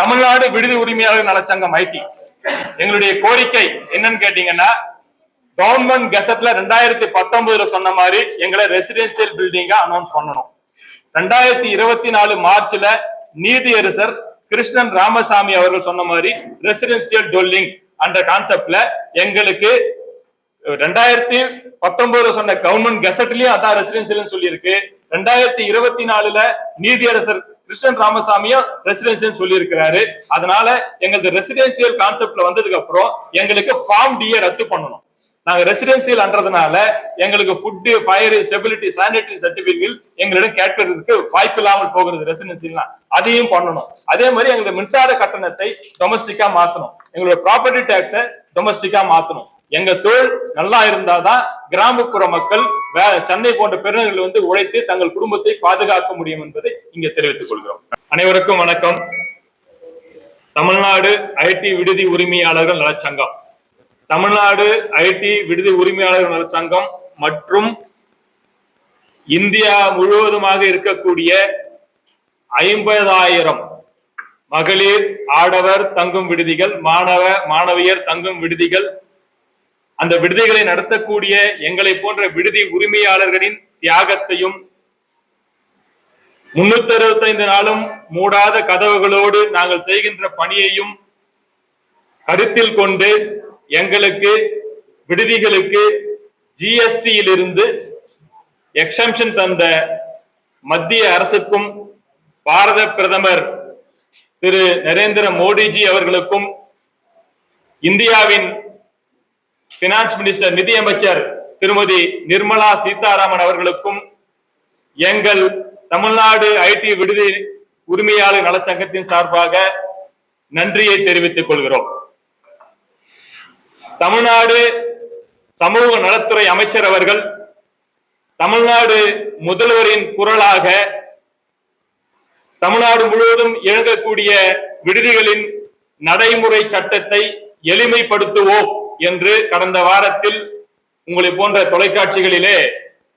தமிழ்நாடு விடுதி உரிமையாளர் நலச்சங்கம் ஐடி. எங்களுடைய கோரிக்கை என்னன்னு கேட்டீங்கன்னா கவர்மெண்ட் கெசட்ல ரெண்டாயிரத்தி பத்தொன்பதுல சொன்ன மாதிரி எங்களை ரெசிடென்சியல் பில்டிங்கா அனௌன்ஸ் பண்ணணும். ரெண்டாயிரத்தி இருபத்தி நாலு மார்ச்ல நீதியரசர் கிருஷ்ணன் ராமசாமி அவர்கள் சொன்ன மாதிரி ரெசிடென்சியல் டொல்லிங் என்ற கான்செப்ட்ல எங்களுக்கு ரெண்டாயிரத்தி பத்தொன்பதுல சொன்ன கவர்மெண்ட் கெசட்லயும் அதான் ரெசிடென்சியல் சொல்லியிருக்கு. ரெண்டாயிரத்தி இருபத்தி நாலுல நீதியரசர் கிருஷ்ணன் ராமசாமியும் ரெசிடென்சியல் சொல்லி இருக்கிறாரு அதனால எங்களது ரெசிடென்சியல் கான்செப்ட்ல வந்ததுக்கு அப்புறம் எங்களுக்கு ஃபார்ம் டியை ரத்து பண்ணணும். நாங்க ரெசிடென்சியல் அன்றதுனால எங்களுக்கு food fire stability sanitary certificate எங்களிடம் கேட்கறதுக்கு வாய்ப்பு இல்லாமல் போகிறது ரெசிடென்சியல் அதையும் பண்ணணும். அதே மாதிரி எங்களுக்கு மின்சார கட்டணத்தை டொமஸ்டிக்கா மாத்தணும். எங்களோட ப்ராப்பர்ட்டி டேக்ஸை டொமஸ்டிக்கா மாத்தணும். எங்க தொழில் நல்லா இருந்தாதான் கிராமப்புற மக்கள் வே- சென்னை போன்ற பெருநகர்கள் வந்து உழைத்து தங்கள் குடும்பத்தை பாதுகாக்க முடியும் என்பதை இங்க தெரிவித்துக் கொள்கிறோம். அனைவருக்கும் வணக்கம். தமிழ்நாடு ஐடி விடுதி உரிமையாளர்கள் நலச்சங்கம். தமிழ்நாடு ஐடி விடுதி உரிமையாளர்கள் நலச்சங்கம் மற்றும் இந்தியா முழுவதுமாக இருக்கக்கூடிய ஐம்பதாயிரம் மகளிர் ஆடவர் தங்கும் விடுதிகள் மாணவ மாணவியர் தங்கும் விடுதிகள் அந்த விடுதிகளை நடத்தக்கூடிய எங்களை போன்ற விடுதி உரிமையாளர்களின் தியாகத்தையும் முன்னூத்தி அறுபத்தைந்து நாளும் மூடாத கதவுகளோடு நாங்கள் செய்கின்ற பணியையும் கருத்தில் கொண்டு எங்களுக்கு விடுதிகளுக்கு ஜிஎஸ்டியில் இருந்து எக்ஸம்ஷன் தந்த மத்திய அரசுக்கும் பாரத பிரதமர் திரு நரேந்திர மோடிஜி அவர்களுக்கும் இந்தியாவின் பினான்ஸ் மினிஸ்டர் நிதியமைச்சர் திருமதி நிர்மலா சீதாராமன் அவர்களுக்கும் எங்கள் தமிழ்நாடு ஐடி விடுதி உரிமையாளர் நலச்சங்கத்தின் சார்பாக நன்றியை தெரிவித்துக் கொள்கிறோம். தமிழ்நாடு சமூக நலத்துறை அமைச்சர் அவர்கள் தமிழ்நாடு முதல்வரின் குரலாக தமிழ்நாடு முழுவதும் இயங்கக்கூடிய விடுதிகளின் நடைமுறை சட்டத்தை எளிமைப்படுத்துவோம். என்று கடந்த வாரத்தில் உங்களை போன்ற தொலைக்காட்சிகளிலே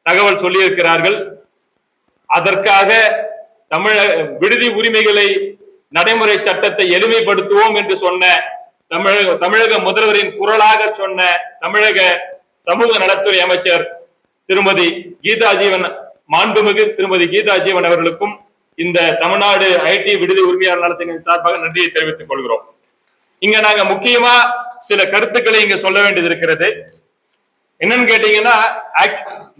தகவல் சொல்லியிருக்கிறார்கள். அதற்காக தமிழக விடுதி உரிமைகளை நடைமுறை சட்டத்தை எளிமைப்படுத்துவோம் என்று சொன்ன தமிழக தமிழக முதல்வரின் குரலாக சொன்ன தமிழக சமூக நலத்துறை அமைச்சர் திருமதி கீதா ஜீவன் மாண்புமிகு திருமதி கீதா ஜீவன் அவர்களுக்கும் இந்த தமிழ்நாடு ஐடி விடுதி உரிமையாளர் நலச்சங்கத்தின் சார்பாக நன்றியை தெரிவித்துக் கொள்கிறோம். இங்க நாங்க முக்கியமா சில கருத்துக்களை இங்க சொல்ல வேண்டியது இருக்கிறது. என்னன்னு கேட்டீங்கன்னா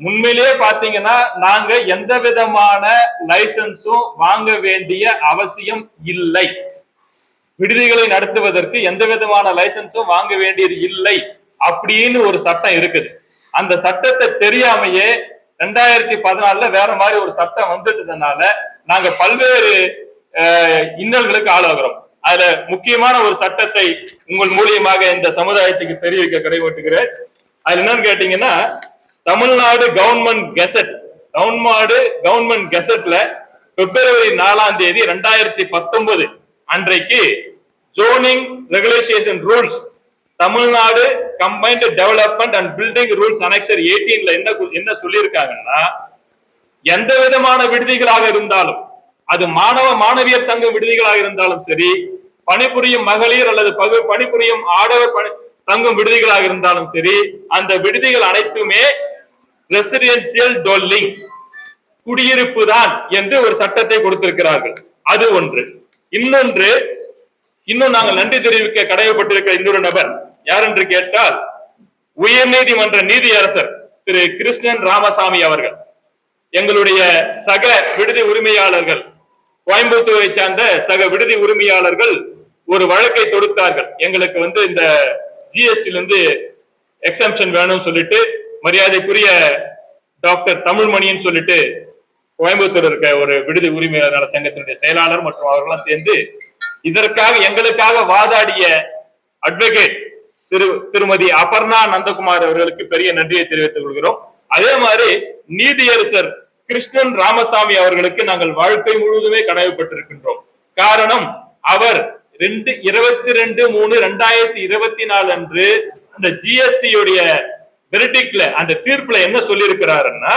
உண்மையிலேயே பாத்தீங்கன்னா நாங்க எந்த விதமான லைசன்ஸும் வாங்க வேண்டிய அவசியம் இல்லை. விடுதிகளை நடத்துவதற்கு எந்த விதமான லைசன்ஸும் வாங்க வேண்டியது இல்லை அப்படின்னு ஒரு சட்டம் இருக்குது. அந்த சட்டத்தை தெரியாமையே ரெண்டாயிரத்தி பதினாலுல வேற மாதிரி ஒரு சட்டம் வந்துட்டதுனால நாங்க பல்வேறு இன்னல்களுக்கு ஆளாகிறோம். அதுல முக்கியமான ஒரு சட்டத்தை உங்கள் மூலியமாக இந்த சமுதாயத்துக்கு தெரிவிக்க கடைபட்டுகிறேன். அதுல என்னன்னு கேட்டீங்கன்னா Tamil Nadu government gazette Tamil Nadu government கெசட்ல பிப்ரவரி நாலாம் தேதி ரெண்டாயிரத்தி பத்தொன்பது அன்றைக்கு zoning regulation rules Tamil Nadu combined development and building rules annexure எயிட்டீன்ல என்ன என்ன சொல்லியிருக்காங்கன்னா எந்த விதமான விடுதிகளாக இருந்தாலும் அது மாணவ மாணவியர் தங்கும் விடுதிகளாக இருந்தாலும் சரி பணிபுரியும் மகளிர் அல்லது பகு பணிபுரியும் ஆடவர் பணி- தங்கும் விடுதிகளாக இருந்தாலும் சரி அந்த விடுதிகள் அனைத்துமே ரெசிடென்சியல் டொல்லிங் குடியிருப்பு தான் என்று ஒரு சட்டத்தை கொடுத்திருக்கிறார்கள். அது ஒன்று. இன்னொன்று இன்னும் நாங்கள் நன்றி தெரிவிக்க கடமைப்பட்டிருக்கிற இன்னொரு நபர் யார் என்று கேட்டால் உயர்நீதிமன்ற நீதியரசர் திரு கிருஷ்ணன் ராமசாமி அவர்கள். எங்களுடைய சக விடுதி உரிமையாளர்கள் கோயம்புத்தூரை சார்ந்த சக விடுதி உரிமையாளர்கள் ஒரு வழக்கை தொடுத்தார்கள். எங்களுக்கு வந்து இந்த ஜிஎஸ்டில இருந்து எக்ஸம்ஷன் வேணும்னு சொல்லிட்டு மரியாதைக்குரிய டாக்டர் தமிழ்மணின்னு சொல்லிட்டு கோயம்புத்தூர் இருக்க ஒரு விடுதி உரிமையாளர் நல சங்கத்தினுடைய செயலாளர் மற்றும் அவர்களெல்லாம் சேர்ந்து இதற்காக எங்களுக்காக வாதாடிய அட்வொகேட் திரு திருமதி அபர்ணா நந்தகுமார் அவர்களுக்கு பெரிய நன்றியை தெரிவித்துக் கொள்கிறோம். அதே மாதிரி நீதியரசர் கிருஷ்ணன் ராமசாமி அவர்களுக்கு நாங்கள் வாழ்க்கை முழுவதுமே கடமைப்பட்டிருக்கின்றோம் காரணம் அவர் ரெண்டு இருபத்தி ரெண்டு மூணு ரெண்டாயிரத்தி இருபத்தி நாலு அன்று அந்த ஜிஎஸ்டியுடைய வெரிடிக்ல அந்த தீர்ப்புல என்ன சொல்லியிருக்கிறாருன்னா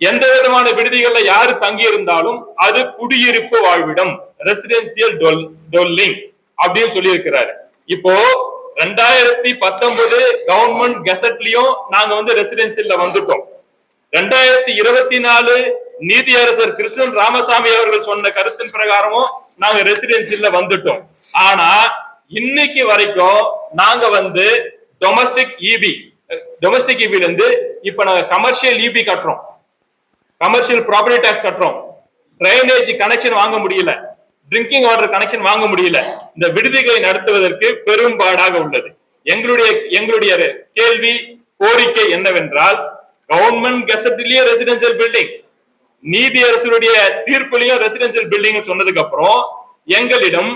எந்த விதமான விடுதிகள்ல யாரு தங்கி இருந்தாலும் அது குடியிருப்பு வாழ்விடம் ரெசிடென்சியல் டொல்லிங் அப்படின்னு சொல்லியிருக்கிறாரு. இப்போ ரெண்டாயிரத்தி பத்தொன்பது கவர்மெண்ட் கெசட்லயும் நாங்க வந்து ரெசிடென்சியல்ல வந்துட்டோம். ரெண்டாயிரத்தி இருபத்தி நாலு நீதியரசர் கிருஷ்ணன் ராமசாமி அவர்கள் சொன்ன கருத்தின் பிரகாரமும் நாங்க ரெசிடென்சியல்ல வந்துட்டோம். ஆனா இன்னைக்கு வரைக்கும் நாங்க வந்து டொமஸ்டிக் இபி டொமஸ்டிக் இபில இருந்து இப்ப நாங்க கமர்ஷியல் இபி கட்டுறோம். கமர்ஷியல் ப்ராப்பர்ட்டி டேக்ஸ் கட்டுறோம். ட்ரைனேஜ் கனெக்ஷன் வாங்க முடியல. ட்ரிங்கிங் வாட்டர் கனெக்ஷன் வாங்க முடியல. இந்த விடுதிகளை நடத்துவதற்கு பெரும்பாடாக உள்ளது. எங்களுடைய எங்களுடைய கேள்வி கோரிக்கை என்னவென்றால் கவர்மெண்ட் கெசட்டிலேயே ரெசிடென்சியல் பில்டிங் நீதியரசருடைய தீர்ப்புலையும் ரெசிடென்சியல் பில்டிங் சொன்னதுக்கு அப்புறம் எங்களிடம்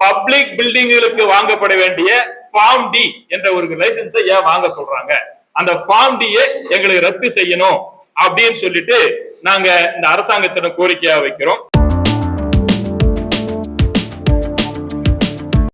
பப்ளிக் பில்டிங்களுக்கு வாங்கப்பட வேண்டிய ஃபார்ம் டி என்ற ஒரு லைசன்ஸை ஏன் வாங்க சொல்றாங்க? அந்த ஃபார்ம் டியை எங்களுக்கு ரத்து செய்யணும் அப்படின்னு சொல்லிட்டு நாங்க இந்த அரசாங்கத்திடம் கோரிக்கையா வைக்கிறோம்.